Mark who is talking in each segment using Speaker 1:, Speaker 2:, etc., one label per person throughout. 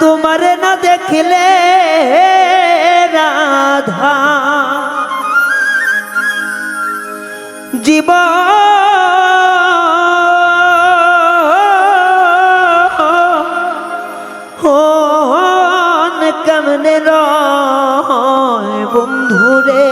Speaker 1: তোমারে না দেখলে রাধা। জীব কেমনে বন্ধুরে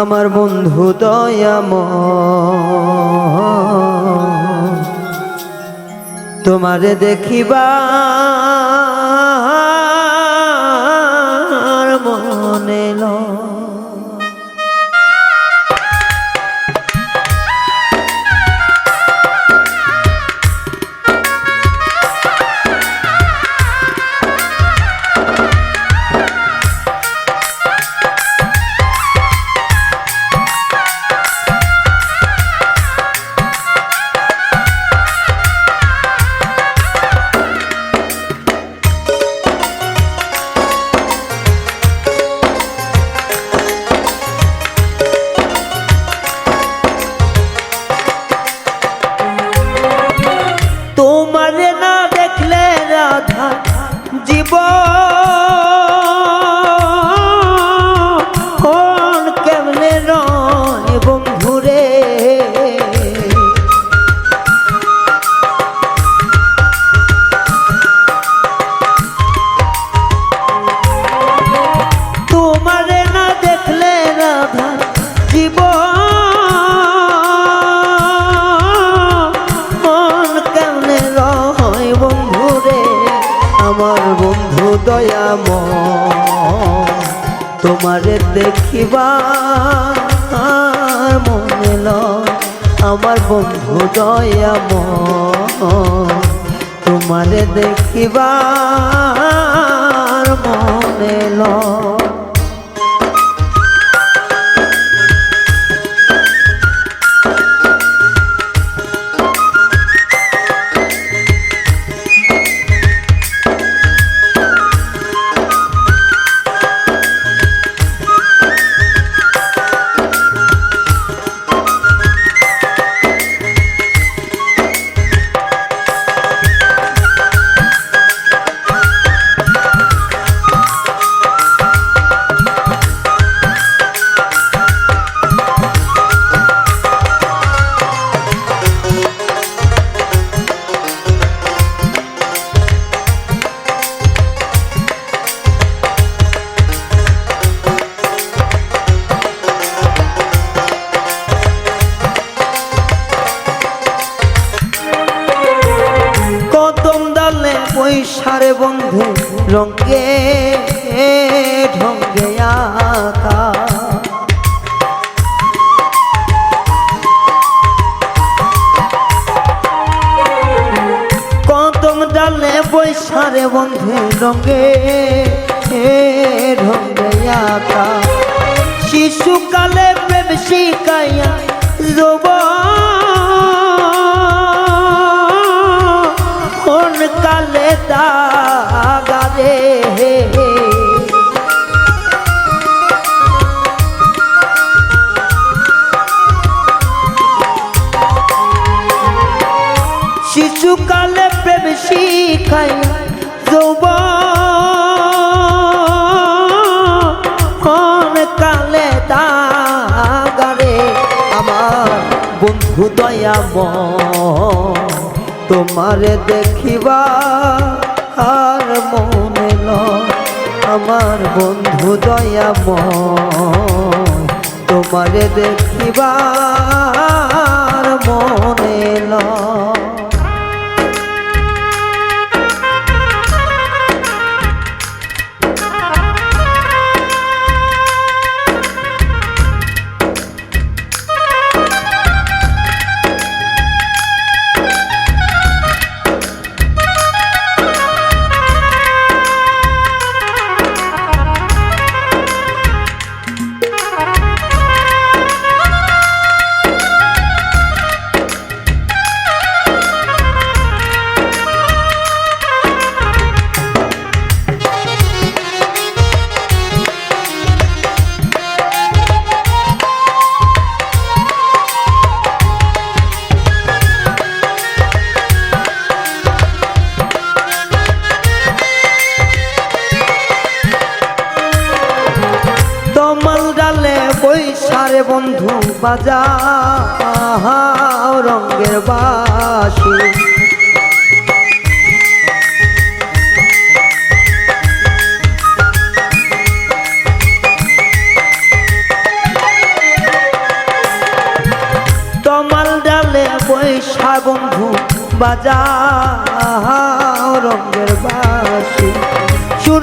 Speaker 1: আমার বন্ধু দয়াম তোমারে দেখিবা মনে লয় আমার বন্ধু ম তোমারে দেখিবা মনে আমার বন্ধু দয়াম তোমারে দেখিবা মনে লয়। ডালে পয়সারে বন্ধু রঙ্গে ঢঙ্গে আকা। কদম ডালে পয়সারে বন্ধু রঙ্গে ঢঙ্গে আকা। শিশুকালে প্রেম শিকাইয়া শিখাইয়া যৌব কালে আমার তোমারে দেখিবা আর মনে আমার বন্ধু দয়াম তোমারে দেখিবা মনে লয় বাজা রঙ্গের বাসি। তমাল ডালে বৈশা বন্ধু বাজা রঙ্গের বাসি। সুর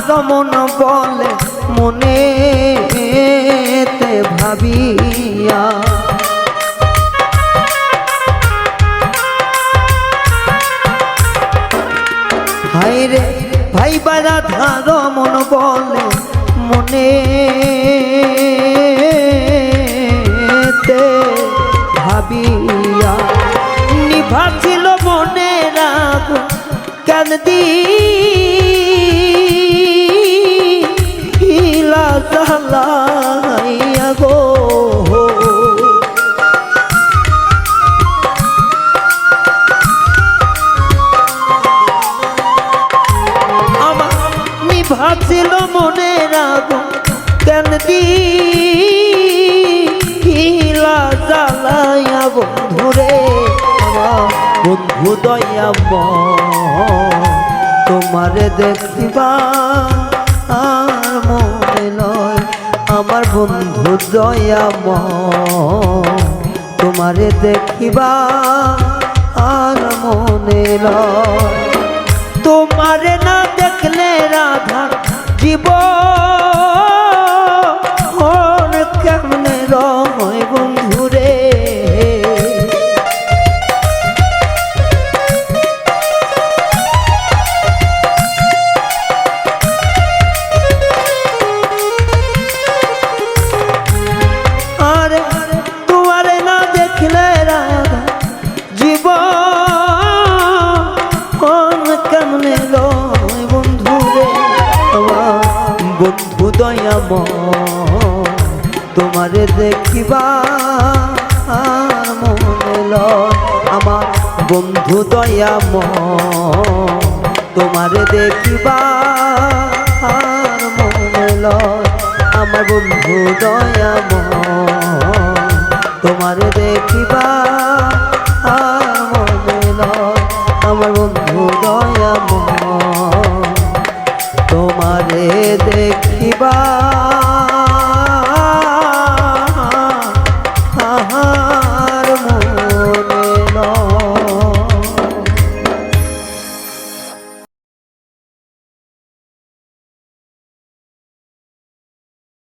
Speaker 1: ধাগমন বলে মনে ভাবিয়া। ভাই রে ভাই বালা ধাগমন বলে মনে ভাবিয়া। নিভাছিল মনে রাগ কেন দিলা নিভাছিল মনে রাগ কেন দিলা জ্বালাইয়া বন্ধুরে আমার বন্ধু তোমারে দেখিবা আর মনে নয় আমার বন্ধু দয়াম তোমারে দেখিবা আর মনে নয়। তোমারে না দেখলে রাধা জীব তোমারে দেখিবা আর মনে লয় আমার বন্ধু দয়াম তোমারে দেখিবা আর মনে লয় আমার বন্ধু দয়াম তোমারে দেখিবা